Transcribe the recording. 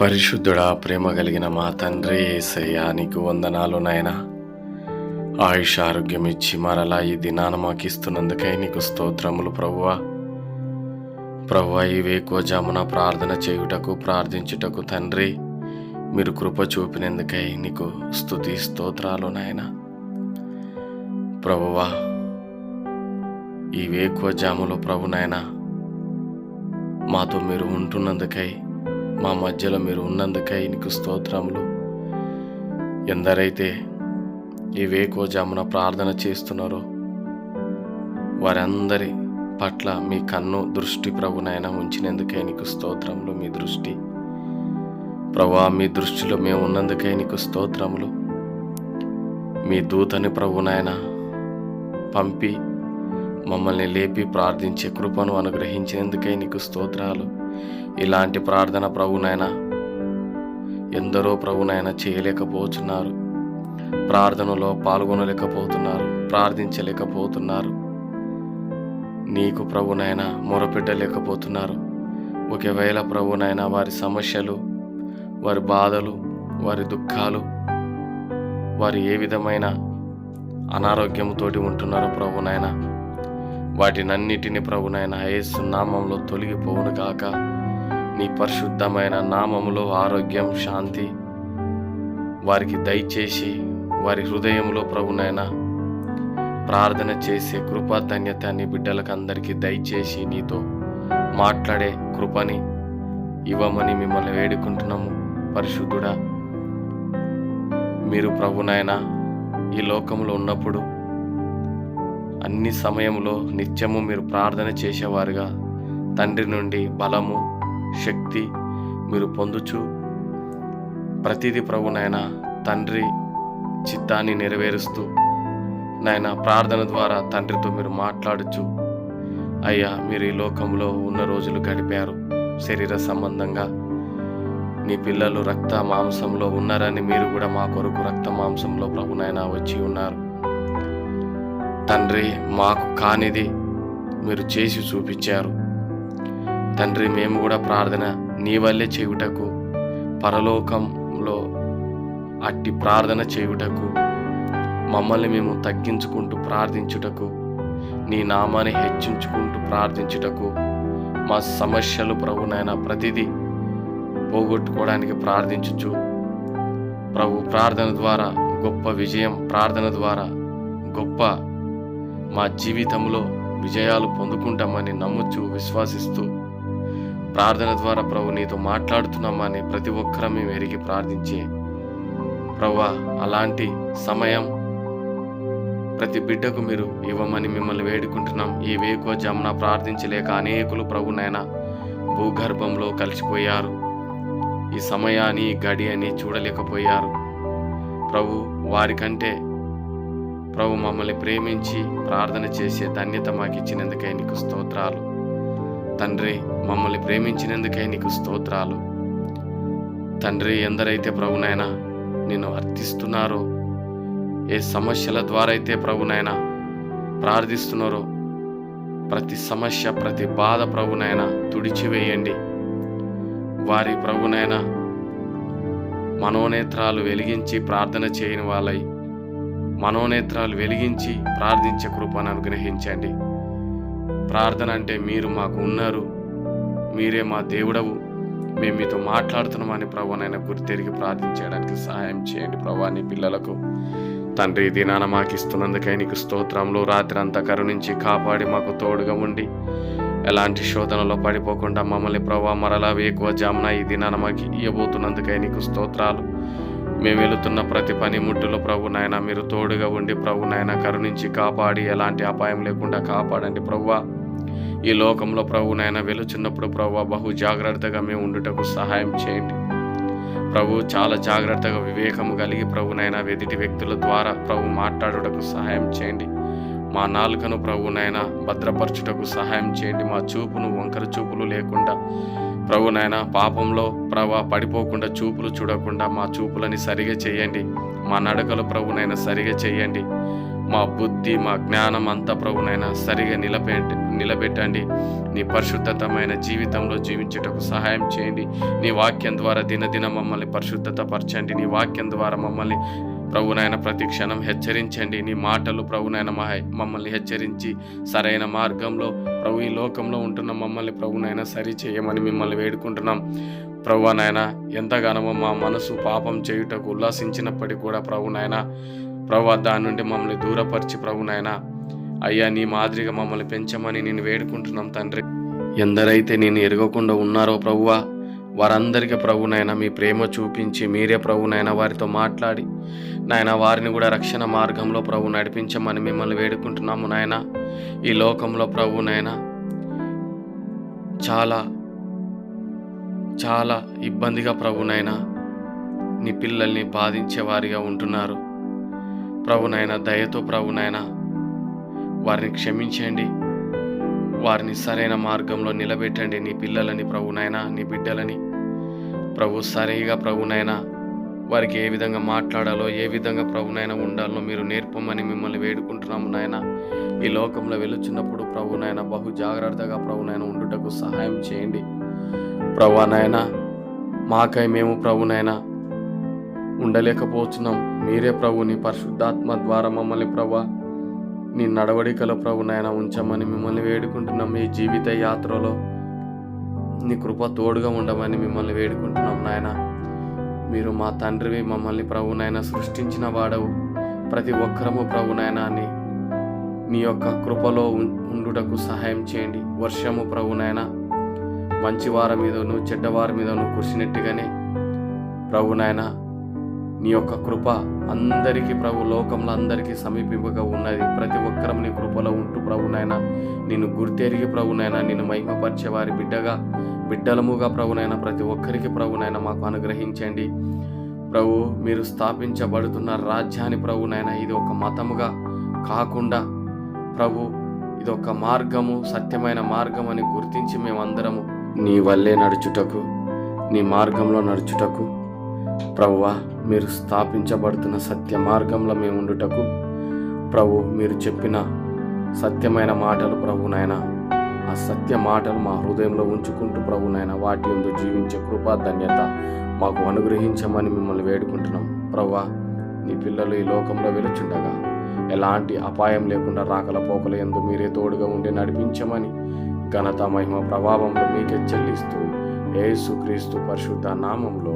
పరిశుద్ధుడా ప్రేమ కలిగిన మా తండ్రి ఏసయ్యా నీకు వందనాలు నాయనా. ఆయుష్ ఆరోగ్యం ఇచ్చి మరలా ఈ దినాన మాకు ఇస్తున్నందుకై నీకు స్తోత్రములు ప్రభువా. ప్రభువా ఈ వేకువజామున ప్రార్థన చేయుటకు ప్రార్థించుటకు తండ్రి మీరు కృప చూపినందుకై నీకు స్తుతి స్తోత్రాలు నాయన. ప్రభువా ఈ వేకువజాములో ప్రభు నాయన మాతో మీరు ఉంటున్నందుకై మా మధ్యలో మీరు ఉన్నందుకై నీకు స్తోత్రములు. ఎందరైతే ఈ వేకోజామున ప్రార్థన చేస్తున్నారో వారందరి పట్ల మీ కన్ను దృష్టి ప్రభునైనా ఉంచినందుకై నీకు స్తోత్రములు. మీ దృష్టి ప్రభా మీ దృష్టిలో మేము ఉన్నందుకై నీకు స్తోత్రములు. మీ దూతని ప్రభునైనా పంపి మమ్మల్ని లేపి ప్రార్థించే కృపను అనుగ్రహించినందుకై నీకు స్తోత్రాలు. ఇలాంటి ప్రార్థన ప్రభునైనా ఎందరో ప్రభునైనా చేయలేకపోతున్నారు. ప్రార్థనలో పాల్గొనలేకపోతున్నారు ప్రార్థించలేకపోతున్నారు. నీకు ప్రభునైనా మొరపెట్టలేకపోతున్నారు. ఒకవేళ ప్రభునైనా వారి సమస్యలు వారి బాధలు వారి దుఃఖాలు వారు ఏ విధమైన అనారోగ్యంతోటి ఉంటున్నారో ప్రభునైనా వాటినన్నిటిని ప్రభునైనా యేసు నామంలో తొలగిపోవును కాక నీ పరిశుద్ధమైన నామములో ఆరోగ్యం శాంతి వారికి దయచేసి వారి హృదయంలో ప్రభునైనా ప్రార్థన చేసే కృపా ధన్యత నీ బిడ్డలకు అందరికీ దయచేసి నీతో మాట్లాడే కృపని ఇవ్వమని మిమ్మల్ని వేడుకుంటున్నాము. పరిశుద్ధుడా మీరు ప్రభునైనా ఈ లోకంలో ఉన్నప్పుడు అన్ని సమయంలో నిత్యము మీరు ప్రార్థన చేసేవారుగా. తండ్రి నుండి బలము శక్తి మీరు పొందుచు. ప్రతిదీ ప్రభునైనా తండ్రి చిత్తాన్ని నెరవేరుస్తూ నాయన ప్రార్థన ద్వారా తండ్రితో మీరు మాట్లాడచ్చు అయ్యా మీరు ఈ లోకంలో ఉన్న రోజులు గడిపారు. శరీర సంబంధంగా నీ పిల్లలు రక్త మాంసంలో ఉన్నారని మీరు కూడా మా కొరకు రక్త మాంసంలో ప్రభునైనా వచ్చి ఉన్నారు. తండ్రి మాకు కానిది మీరు చేసి చూపించారు. తండ్రి మేము కూడా ప్రార్థన నీ వల్లే చేయుటకు పరలోకంలో అట్టి ప్రార్థన చేయుటకు మమ్మల్ని మేము తగ్గించుకుంటూ ప్రార్థించుటకు నీ నామాన్ని హెచ్చించుకుంటూ ప్రార్థించుటకు మా సమస్యలు ప్రభునైనా ప్రతిదీ పోగొట్టుకోవడానికి ప్రార్థించుచు. ప్రభు ప్రార్థన ద్వారా గొప్ప విజయం ప్రార్థన ద్వారా గొప్ప మా జీవితంలో విజయాలు పొందుకుంటామని నమ్ముచు విశ్వాసిస్తూ ప్రార్థన ద్వారా ప్రభు నీతో మాట్లాడుతున్నామని ప్రతి ఒక్కరం మేము ఎరిగి ప్రార్థించే ప్రభా అలాంటి సమయం ప్రతి బిడ్డకు మీరు ఇవ్వమని మిమ్మల్ని వేడుకుంటున్నాం. ఈ వేకో జమున ప్రార్థించలేక అనేకులు ప్రభునైనా భూగర్భంలో కలిసిపోయారు. ఈ సమయాన్ని గడి గడియని చూడలేకపోయారు. ప్రభు వారికంటే ప్రభు మమ్మల్ని ప్రేమించి ప్రార్థన చేసే ధన్యత మాకు ఇచ్చినందుకే నీకు స్తోత్రాలు. తండ్రి మమ్మల్ని ప్రేమించినందుకే నీకు స్తోత్రాలు. తండ్రి ఎందరైతే ప్రభునైనా నిన్ను అర్థిస్తున్నారో ఏ సమస్యల ద్వారా అయితే ప్రభునైనా ప్రార్థిస్తున్నారో ప్రతి సమస్య ప్రతి బాధ ప్రభునైనా తుడిచివేయండి. వారి ప్రభునైనా మనోనేత్రాలు వెలిగించి ప్రార్థన చేయని వాళ్ళై మనోనేత్రాలు వెలిగించి ప్రార్థించే కృపను అనుగ్రహించండి. ప్రార్థన అంటే మీరు మాకు ఉన్నారు. మీరే మా దేవుడవు. మేము మీతో మాట్లాడుతున్నామని ప్రభునైనా గుర్తెరిగి ప్రార్థించడానికి సహాయం చేయండి ప్రభా నీ పిల్లలకు. తండ్రి దినాన మాకు ఇస్తున్నందుకై నీకు స్తోత్రంలో రాత్రి అంతా కరుణించి కాపాడి మాకు తోడుగా ఉండి ఎలాంటి శోధనలో పడిపోకుండా మమ్మల్ని ప్రభా మరలా వేకువ జామున ఈ దినాన మాకు ఇవ్వబోతున్నందుకై నీకు స్తోత్రాలు. మేము వెళుతున్న ప్రతి పని ముట్టులో ప్రభు నాయన మీరు తోడుగా ఉండి ప్రభు నాయన కరుణించి కాపాడి ఎలాంటి అపాయం లేకుండా కాపాడండి ప్రభువా ఈ లోకంలో ప్రభు నాయన వెలుచున్నప్పుడు ప్రభు బహు జాగ్రత్తగా మేము ఉండుటకు సహాయం చేయండి. ప్రభు చాలా జాగ్రత్తగా వివేకము కలిగి ప్రభునైనా వెదిటి వ్యక్తుల ద్వారా ప్రభు మాట్లాడుటకు సహాయం చేయండి. మా నాలుకను ప్రభునైనా భద్రపరచుటకు సహాయం చేయండి. మా చూపును వంకర చూపులు లేకుండా ప్రభునైనా పాపంలో ప్రభా పడిపోకుండా చూపులు చూడకుండా మా చూపులని సరిగా చేయండి. మా నడకలు ప్రభునైనా సరిగా చేయండి. మా బుద్ధి మా జ్ఞానం అంతా ప్రభునైనా సరిగా నిలపేయండి. నిలబెట్టండి. నీ పరిశుద్ధతమైన జీవితంలో జీవించుటకు సహాయం చేయండి. నీ వాక్యం ద్వారా దినదిన మమ్మల్ని పరిశుద్ధత పరచండి నీ వాక్యం ద్వారా మమ్మల్ని ప్రభునైన ప్రతి క్షణం హెచ్చరించండి. నీ మాటలు ప్రభునైన మమ్మల్ని హెచ్చరించి సరైన మార్గంలో ప్రభు ఈ లోకంలో ఉంటున్న మమ్మల్ని ప్రభునైనా సరి చేయమని మిమ్మల్ని వేడుకుంటున్నాం. ప్రభు నాయన ఎంతగానో మా మనసు పాపం చేయుటకు ఉల్లాసించినప్పటికీ కూడా ప్రభు నాయన ప్రభు దాని నుండి మమ్మల్ని దూరపరిచి ప్రభు నాయన అయ్యా నీ మాదిరిగా మమ్మల్ని పెంచమని నేను వేడుకుంటున్నాం తండ్రి. ఎందరైతే నేను ఎరగకుండా ఉన్నారో ప్రభువా వారందరికీ ప్రభునైనా మీ ప్రేమ చూపించి మీరే ప్రభునైనా వారితో మాట్లాడి నాయన వారిని కూడా రక్షణ మార్గంలో ప్రభు నడిపించమని మిమ్మల్ని వేడుకుంటున్నాము నాయన. ఈ లోకంలో ప్రభునైనా చాలా చాలా ఇబ్బందిగా ప్రభునైనా నీ పిల్లల్ని బాధించేవారిగా ఉంటున్నారు. ప్రభునైనా దయతో ప్రభునైనా వారిని క్షమించండి. వారిని సరైన మార్గంలో నిలబెట్టండి నీ పిల్లలని ప్రభునైనా నీ బిడ్డలని. ప్రభు సరిగా ప్రభునైనా వారికి ఏ విధంగా మాట్లాడాలో ఏ విధంగా ప్రభునైనా ఉండాలో మీరు నేర్పమని మిమ్మల్ని వేడుకుంటున్నాము నాయన. ఈ లోకంలో వెలుచున్నప్పుడు ప్రభునైనా బహు జాగ్రత్తగా ప్రభునైనా ఉండుటకు సహాయం చేయండి. ప్రభు నాయన మాకై మేము ప్రభునైనా ఉండలేకపోతున్నాం. మీరే ప్రభు నీ పరిశుద్ధాత్మ ద్వారా మమ్మల్ని ప్రభా నీ నడవడికలో ప్రభు నాయన ఉంచమని మిమ్మల్ని వేడుకుంటున్నాం మీ జీవిత యాత్రలో. నీ కృప తోడుగా ఉండమని మిమ్మల్ని వేడుకుంటున్నాం నాయన. మీరు మా తండ్రివి మమ్మల్ని ప్రభునైనా సృష్టించిన వాడవు. ప్రతి ఒక్కరము ప్రభునైనా నీ నీ యొక్క కృపలో ఉం- ఉండుటకు సహాయం చేయండి. వర్షము ప్రభునైనా మంచి వారి మీదను చెడ్డవారి మీదను కురిసినట్టుగానే ప్రభునైనా నీ యొక్క కృప అందరికీ ప్రభు లోకంలో అందరికీ సమీపింపగా ఉన్నది. ప్రతి ఒక్కరం నీ కృపలో ఉంటూ ప్రభునైనా నిన్ను గుర్తెరిగి ప్రభునైనా నిన్ను మహిమపరిచే వారి బిడ్డగా బిడ్డలముగా ప్రభునైనా ప్రతి ఒక్కరికి ప్రభునైనా మాకు అనుగ్రహించండి. ప్రభు మీరు స్థాపించబడుతున్న రాజ్యాన్ని ప్రభునైనా ఇది ఒక మతముగా కాకుండా ప్రభు ఇది ఒక మార్గము సత్యమైన మార్గం అని గుర్తించి మేమందరము నీ వల్లే నడుచుటకు నీ మార్గంలో నడుచుటకు ప్రభువ మీరు స్థాపించబడుతున్న సత్య మార్గంలో మేము ఉండుటకు ప్రభు మీరు చెప్పిన సత్యమైన మాటలు ప్రభునైన ఆ సత్య మాటలు మా హృదయంలో ఉంచుకుంటూ ప్రభునైన వాటి ఎందు జీవించే కృపా ధన్యత మాకు అనుగ్రహించమని మిమ్మల్ని వేడుకుంటున్నాం. ప్రభువా నీ పిల్లలు ఈ లోకంలో వెలుచుండగా ఎలాంటి అపాయం లేకుండా రాకల పోకల ఎందు మీరే తోడుగా ఉండి నడిపించమని ఘనత మహిమ ప్రభావంలో మీకే చెల్లిస్తూ యేసుక్రీస్తు పరిశుద్ధ నామంలో